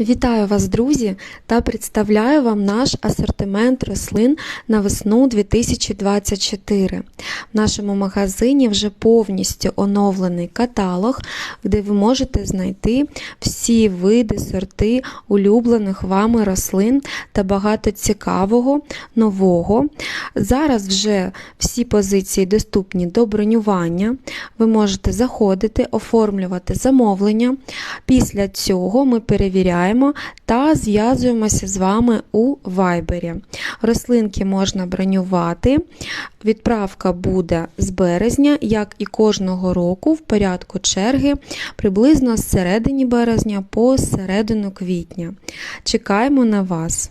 Вітаю вас, друзі, та представляю вам наш асортимент рослин на весну 2024. В нашому магазині вже повністю оновлений каталог, де ви можете знайти всі види, сорти улюблених вами рослин та багато цікавого, нового. Зараз вже всі позиції доступні до бронювання. Ви можете заходити, оформлювати замовлення. Після цього ми перевіряємо та зв'язуємося з вами у Вайбері. Рослинки можна бронювати. Відправка буде з березня, як і кожного року, в порядку черги, приблизно з середини березня по середину квітня. Чекаємо на вас!